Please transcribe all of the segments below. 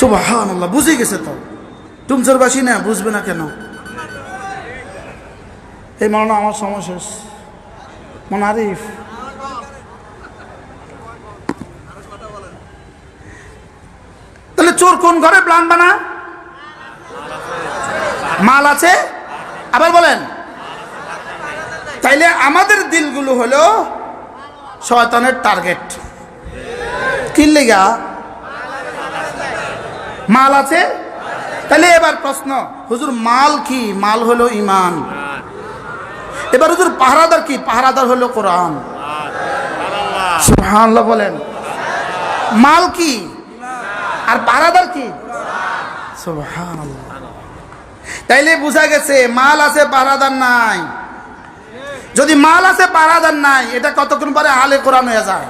সুবাহান আল্লাহ বুঝে গেছে তো। টুমচরবাসী না, বুঝবে না কেন? এই মাওনা আমার সময় শেষ। মনে তাহলে চোর কোন ঘরে প্লান বানা? মাল আছে? আবার বলেন। তাইলে আমাদের দিলগুলো হলো শয়তানের টার্গেট কি লেগা? মাল আছে? তাহলে এবার প্রশ্ন, হুজুর, মাল কি? মাল হলো ইমান এবার হুজুর, পাহারাদার কি? পাহারাদার হলো কোরআন। বলেন। মাল কি? আর পাহারাদার কি? তাইলে বোঝা গেছে, মাল আছে, পাহারাদার নাই। যদি মাল আছে, পাহারাদার নাই, এটা কতক্ষণ পরে আলে কোরআন হয়ে যায়?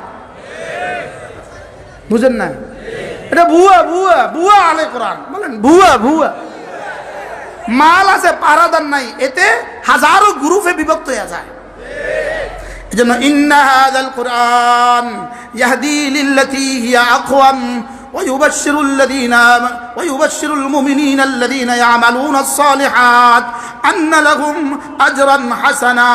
বুঝেন না এটা ভুয়া ভুয়া ভুয়া আলে কোরআন। বলেন, ভুয়া ভুয়া। মাল আছে পাহারাদার নাই। এতে হাজারো গ্রুপে বিভক্ত হয়ে যায়। এজন্য ইন্না হাযাল কোরআন ইয়াহদি লিল্লাতি হিয়া আকওয়াম ওয়া লাযিনা আমানু ويبشر المؤمنين الذين يعملون الصالحات أن لهم أجرا حسنا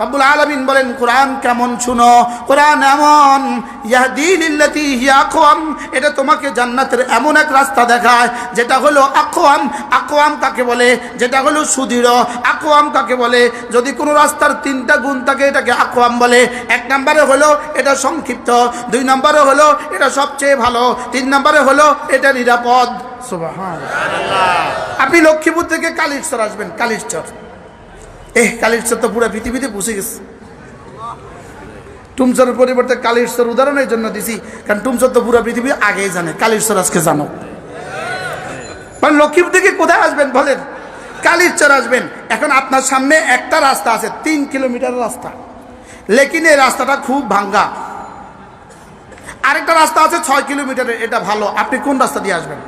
رب العالمين বলেন কোরআন কেমন শুনো কোরআন এমন ইয়াহদি লিল্লাতী হিয়া আকওয়াম এটা তোমাকে জান্নাতের এমন এক রাস্তা দেখায় যেটা হলো আকওয়াম আকওয়াম কাকে বলে যেটা হলো সুদৃঢ় আকওয়াম কাকে বলে যদি কোনো রাস্তার তিনটা গুণ থাকে এটাকে আকওয়াম বলে এক নম্বরে হলো এটা সংক্ষিপ্ত দুই নম্বরে হলো এটা সবচেয়ে ভালো তিন নম্বরে হলো এটা নিরাপদ সুবহান আপনি লক্ষ্মীপুর থেকে কালিশ্বর আসবেন কালিশ্বর এহ কালিশ্বর তো পুরো পৃথিবীতে পুষে গেছে। টুমচরের পরিবর্তে কালিশ্বর উদাহরণের জন্য দিছি কারণ টুমচর তো পুরো পৃথিবী আগেই জানে কালিশ্বর আজকে জানো। মানে লক্ষ্মীপুর থেকে কোথায় আসবেন বলেন? কালিশ্বর আসবেন। এখন আপনার সামনে একটা রাস্তা আছে তিন কিলোমিটার রাস্তা। লেকিন এই রাস্তাটা খুব ভাঙ্গা। আরেকটা রাস্তা আছে ছয় কিলোমিটারের এটা ভালো। আপনি কোন রাস্তা দিয়ে আসবেন?